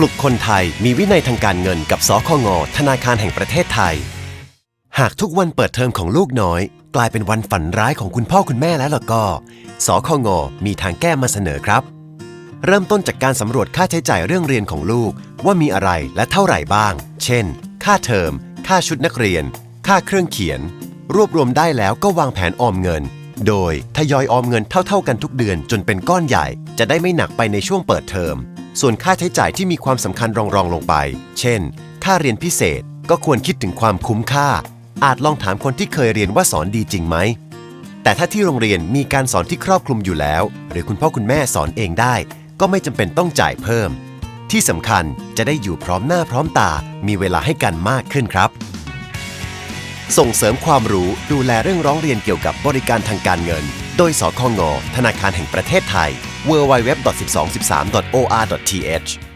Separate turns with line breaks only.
ปลุกคนไทยมีวินัยทางการเงินกับสคงธนาคารแห่งประเทศไทย หากทุกวันเปิดเทอมของลูกน้อย กลายเป็นวันฝันร้ายของคุณพ่อคุณแม่แล้วล่ะก็ สคงมีทางแก้มาเสนอครับ เริ่มต้นจากการสำรวจค่าใช้จ่ายเรื่องเรียนของลูก ว่ามีอะไรและเท่าไหร่บ้าง เช่น ค่าเทอม ค่าชุดนักเรียน ค่าเครื่องเขียน รวบรวมได้แล้วก็วางแผนออมเงิน โดยทยอยออมเงินเท่า ๆกันทุกเดือนจนเป็นก้อนใหญ่ จะได้ไม่หนักไปในช่วงเปิดเทอม ส่วนค่าใช้จ่ายที่มีความสำคัญรองๆลงไป เช่น ค่าเรียนพิเศษก็ควรคิดถึงความคุ้มค่า อาจลองถามคนที่เคยเรียนว่าสอนดีจริงไหม แต่ถ้าที่โรงเรียนมีการสอนที่ครอบคลุมอยู่แล้ว หรือคุณพ่อคุณแม่สอนเองได้ ก็ไม่จำเป็นต้องจ่ายเพิ่ม ที่สำคัญจะได้อยู่พร้อมหน้าพร้อมตา มีเวลาให้กันมากขึ้นครับ ส่งเสริมความรู้ดูแลเรื่องร้องเรียนเกี่ยวกับบริการทางการเงิน โดยสคงธนาคารแห่งประเทศไทย www.1213.or.th